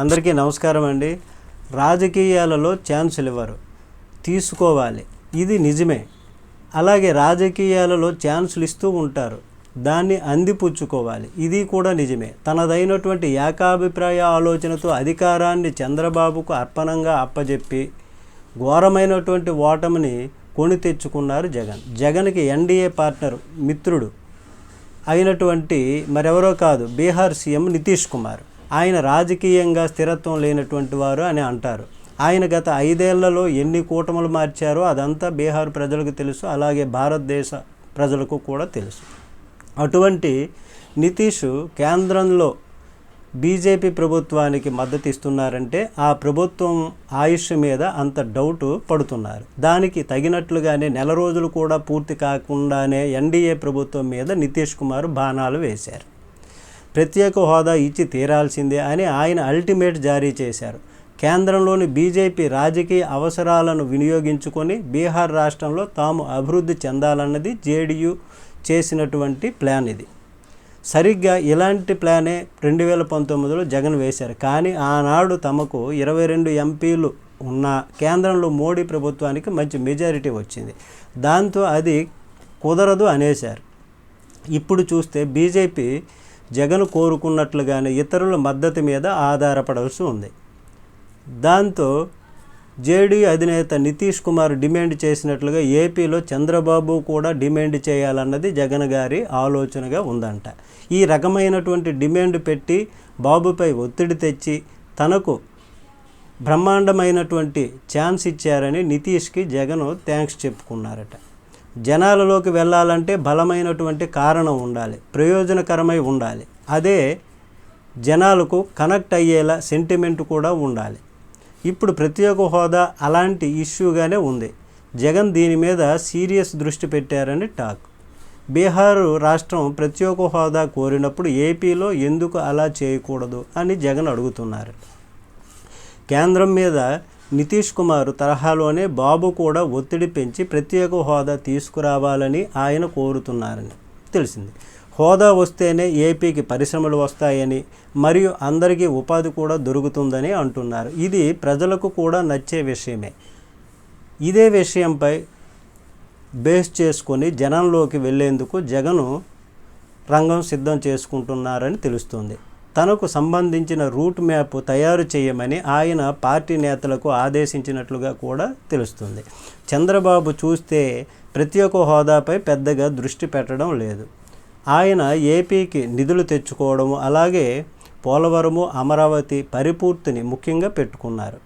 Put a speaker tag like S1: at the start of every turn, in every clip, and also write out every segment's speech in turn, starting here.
S1: అందరికీ నమస్కారం అండి. రాజకీయాలలో ఛాన్సులు ఇవ్వరు తీసుకోవాలి. ఇది నిజమే. అలాగే రాజకీయాలలో ఛాన్సులు ఇస్తూ ఉంటారు. దాన్ని అందిపుచ్చుకోవాలి. ఇది కూడా నిజమే. తనదైనటువంటి ఏకాభిప్రాయ ఆలోచనతో అధికారాన్ని చంద్రబాబుకు అర్పణంగా అప్పజెప్పి ఘోరమైనటువంటి ఓటమిని కొని తెచ్చుకున్నారు జగన్. జగన్కి ఎన్డీఏ పార్ట్నర్ మిత్రుడు అయినటువంటి మరెవరో కాదు బీహార్ సీఎం నితీష్ కుమార్. ఆయన రాజకీయంగా స్థిరత్వం లేనటువంటి వారు అని అంటారు. ఆయన గత ఐదేళ్ళలో ఎన్ని కూటములు మార్చారో అదంతా బీహార్ ప్రజలకు తెలుసు అలాగే భారతదేశ ప్రజలకు కూడా తెలుసు. అటువంటి నితీష్ కేంద్రంలో బీజేపీ ప్రభుత్వానికి మద్దతు ఇస్తున్నారంటే ఆ ప్రభుత్వం ఆయుష్ మీద అంత డౌట్ పడుతున్నారు. దానికి తగినట్లుగానే నెల రోజులు కూడా పూర్తి కాకుండానే ఎన్డీఏ ప్రభుత్వం మీద నితీష్ కుమార్ బాణాలు వేశారు. ప్రత్యేక హోదా ఇచ్చి తీరాల్సిందే అని ఆయన అల్టిమేట్ జారీ చేశారు. కేంద్రంలోని బీజేపీ రాజకీయ అవసరాలను వినియోగించుకొని బీహార్ రాష్ట్రంలో తాము అభివృద్ధి చెందాలన్నది జేడీయూ చేసినటువంటి ప్లాన్ ఇది. సరిగ్గా ఇలాంటి ప్లానే రెండు వేల పంతొమ్మిదిలో జగన్ వేశారు. కానీ ఆనాడు తమకు ఇరవై రెండు ఎంపీలు ఉన్న కేంద్రంలో మోడీ ప్రభుత్వానికి మంచి మెజారిటీ వచ్చింది. దాంతో అది కుదరదు అనేశారు. ఇప్పుడు చూస్తే బీజేపీ జగన్ కోరుకున్నట్లుగానే ఇతరుల మద్దతు మీద ఆధారపడాల్సి ఉంది. దాంతో జేడీ అధినేత నితీష్ కుమార్ డిమాండ్ చేసినట్లుగా ఏపీలో చంద్రబాబు కూడా డిమాండ్ చేయాలన్నది జగన్ గారి ఆలోచనగా ఉందంట. ఈ రకమైనటువంటి డిమాండ్ పెట్టి బాబుపై ఒత్తిడి తెచ్చి తనకు బ్రహ్మాండమైనటువంటి ఛాన్స్ ఇచ్చారని నితీష్కి జగన్ థ్యాంక్స్ చెప్పుకున్నారట. జనాలలోకి వెళ్ళాలంటే బలమైనటువంటి కారణం ఉండాలి ప్రయోజనకరమై ఉండాలి. అదే జనాలకు కనెక్ట్ అయ్యేలా సెంటిమెంట్ కూడా ఉండాలి. ఇప్పుడు ప్రత్యేక హోదా అలాంటి ఇష్యూగానే ఉంది. జగన్ దీని మీద సీరియస్ దృష్టి పెట్టారని టాక్. బీహార్ రాష్ట్రం ప్రత్యేక హోదా కోరినప్పుడు ఏపీలో ఎందుకు అలా చేయకూడదు అని జగన్ అడుగుతున్నారు. కేంద్రం మీద నితీష్ కుమార్ తరహాలోనే బాబు కూడా ఒత్తిడి పెంచి ప్రత్యేక హోదా తీసుకురావాలని ఆయన కోరుతున్నారని తెలిసింది. హోదా వస్తేనే ఏపీకి పరిశ్రమలు వస్తాయని మరియు అందరికీ ఉపాధి కూడా దొరుకుతుందని అంటున్నారు. ఇది ప్రజలకు కూడా నచ్చే విషయమే. ఇదే విషయంపై బేస్ చేసుకొని జనంలోకి వెళ్ళేందుకు జగను రంగం సిద్ధం చేసుకుంటున్నారని తెలుస్తుంది. తనకు సంబంధించిన రూట్ మ్యాప్ తయారు చేయమని ఆయన పార్టీ నేతలకు ఆదేశించినట్లుగా కూడా తెలుస్తుంది. చంద్రబాబు చూస్తే ప్రతి ఒక్క హోదాపై పెద్దగా దృష్టి పెట్టడం లేదు. ఆయన ఏపీకి నిధులు తెచ్చుకోవడము అలాగే పోలవరము అమరావతి పరిపూర్తిని ముఖ్యంగా పెట్టుకున్నారు.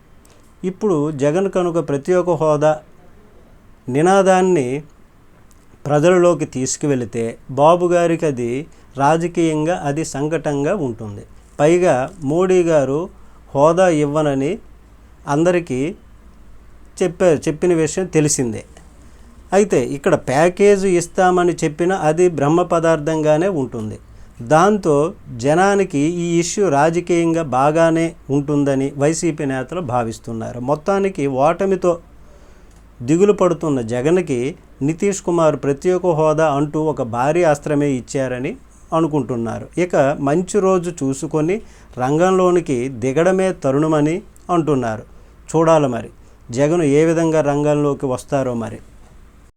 S1: ఇప్పుడు జగన్ కనుక ప్రతి ఒక్క హోదా నినాదాన్ని ప్రజలలోకి తీసుకువెళితే బాబు గారికి అది రాజకీయంగా అది సంకటంగా ఉంటుంది. పైగా మోడీ గారు హోదా ఇవ్వనని అందరికీ చెప్పారు చెప్పిన విషయం తెలిసిందే. అయితే ఇక్కడ ప్యాకేజ్ ఇస్తామని చెప్పిన అది బ్రహ్మ పదార్థంగానే ఉంటుంది. దాంతో జనానికి ఈ ఇష్యూ రాజకీయంగా బాగానే ఉంటుందని వైసీపీ నేతలు భావిస్తున్నారు. మొత్తానికి ఓటమితో దిగులు పడుతున్న జగన్కి నితీష్ కుమార్ ప్రత్యేక హోదా అంటూ ఒక భారీ అస్త్రమే ఇచ్చారని అనుకుంటున్నారు. ఇక మంచి రోజు చూసుకొని రంగంలోనికి దిగడమే తరుణమని అంటున్నారు. చూడాలి మరి జగన్ ఏ విధంగా రంగంలోకి వస్తారో మరి.